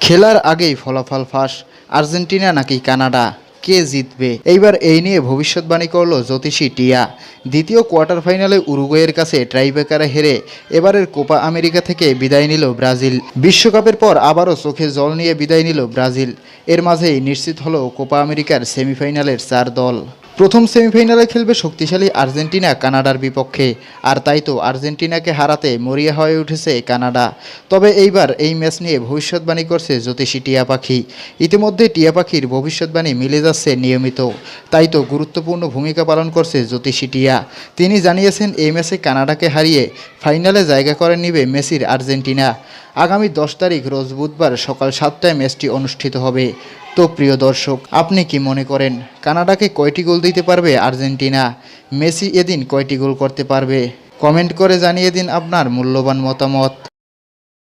খেলার আগেই ফলাফল ফাঁস, আর্জেন্টিনা নাকি কানাডা? কে জিতবে? এইবার এই নিয়ে ভবিষ্যৎবাণী করল জ্যোতিষী টিয়া। দ্বিতীয় কোয়ার্টার ফাইনালে উরুগুয়ের কাছে ট্রাইবেকারে হেরে এবারের কোপা আমেরিকা থেকে বিদায় নিল ব্রাজিল। বিশ্বকাপের পর আবারও চোখে জল নিয়ে বিদায় নিল ব্রাজিল। এর মাঝেই নিশ্চিত হলো কোপা আমেরিকার সেমিফাইনালের চার দল। প্রথম সেমিফাইনালে খেলবে শক্তিশালী আর্জেন্টিনা কানাডার বিপক্ষে। আর তাই তো আর্জেন্টিনাকে হারাতে মরিয়া হয়ে উঠেছে কানাডা। তবে এইবার এই ম্যাচ নিয়ে ভবিষ্যৎবাণী করছে জ্যোতিষী টিয়া পাখি। ইতিমধ্যে টিয়া পাখির ভবিষ্যৎবাণী মিলে যাচ্ছে নিয়মিত। তাই তো গুরুত্বপূর্ণ ভূমিকা পালন করছে জ্যোতিষী টিয়া। তিনি জানিয়েছেন, এই ম্যাচে কানাডাকে হারিয়ে ফাইনালে জায়গা করে নিবে মেসির আর্জেন্টিনা। আগামী দশ তারিখ, রোজ বুধবার সকাল সাতটায় ম্যাচটি অনুষ্ঠিত হবে। তো প্রিয় দর্শক, আপনি কি মনে করেন কানাডাকে কয়টি গোল দিতে পারবে আর্জেন্টিনা? মেসি এদিন কয়টি গোল করতে পারবে? কমেন্ট করে জানিয়ে দিন আপনার মূল্যবান মতামত।